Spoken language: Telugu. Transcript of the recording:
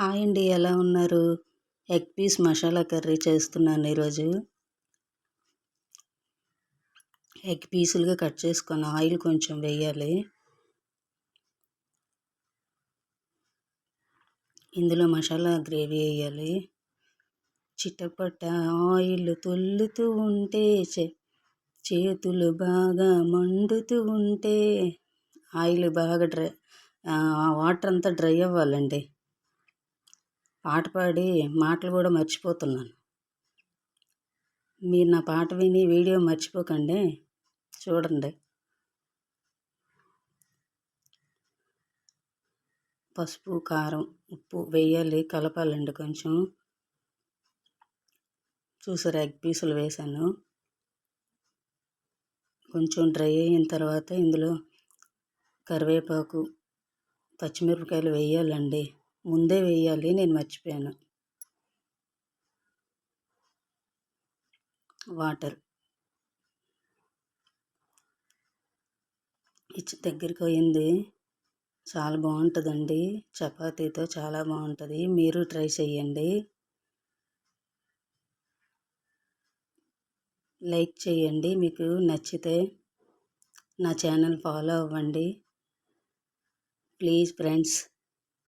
హాయ్ అండి ఎలా ఉన్నారు? ఎగ్ పీస్ మసాలా కర్రీ చేస్తున్నాను ఈరోజు. ఎగ్ పీసులుగా కట్ చేసుకొని ఆయిల్ కొంచెం వేయాలి. ఇందులో మసాలా గ్రేవీ వేయాలి. చిట్టపట్ట ఆయిల్ తొల్లుతూ ఉంటే చేతులు బాగా మండుతూ ఉంటే ఆయిల్ బాగా డ్రై వాటర్ అంతా డ్రై అవ్వాలండి. పాట పాడి మాటలు కూడా మర్చిపోతున్నాను. మీరు నా పాట విని వీడియో మర్చిపోకండి. చూడండి. పసుపు కారం ఉప్పు వేయాలి. కలపాలండి కొంచెం. చూసారు ఎగ్ పీసులు వేసాను కొంచెం డ్రై అయిన తర్వాత ఇందులో కరివేపాకు పచ్చిమిరపకాయలు వేయాలండి. ముందే వేయాలి నేను మర్చిపోయాను. వాటర్. ఇచ్చి దగ్గరికి పోయింది. చాలా బాగుంటుందండి. చపాతీతో చాలా బాగుంటుంది. మీరు ట్రై చేయండి లైక్ చేయండి మీకు నచ్చితే నా ఛానల్ ఫాలో అవ్వండి. Please friends.